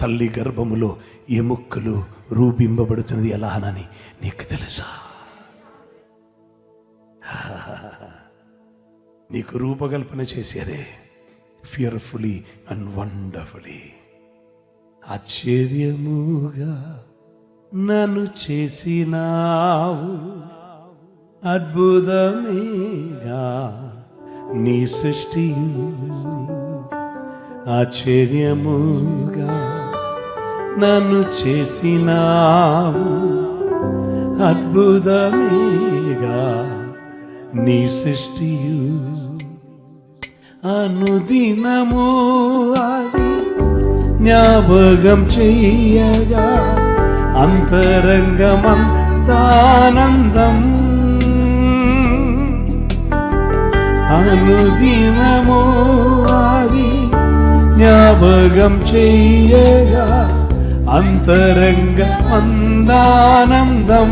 తల్లి గర్భములో ఎముక్కలు రూపింపబడుతున్నది ఎలానని నీకు తెలుసా? నీకు రూపకల్పన చేశారే ఫియర్ఫుల్లీ అండ్ వండర్ఫుల్లీ ఆశ్చర్యముగా నన్ను చేసినావు. అద్భుతమేగా నీ సృష్టి ఆశ్చర్యముగా నన్ను చేసినావు. అద్భుతమేగా నీ సృష్టియు. అనుదినము అది జ్ఞాపకం చెయ్యగా. అంతరంగమంతానందం. అనుదినము అది జ్ఞాపకం చెయ్యగా. అంతరంగ మందానందం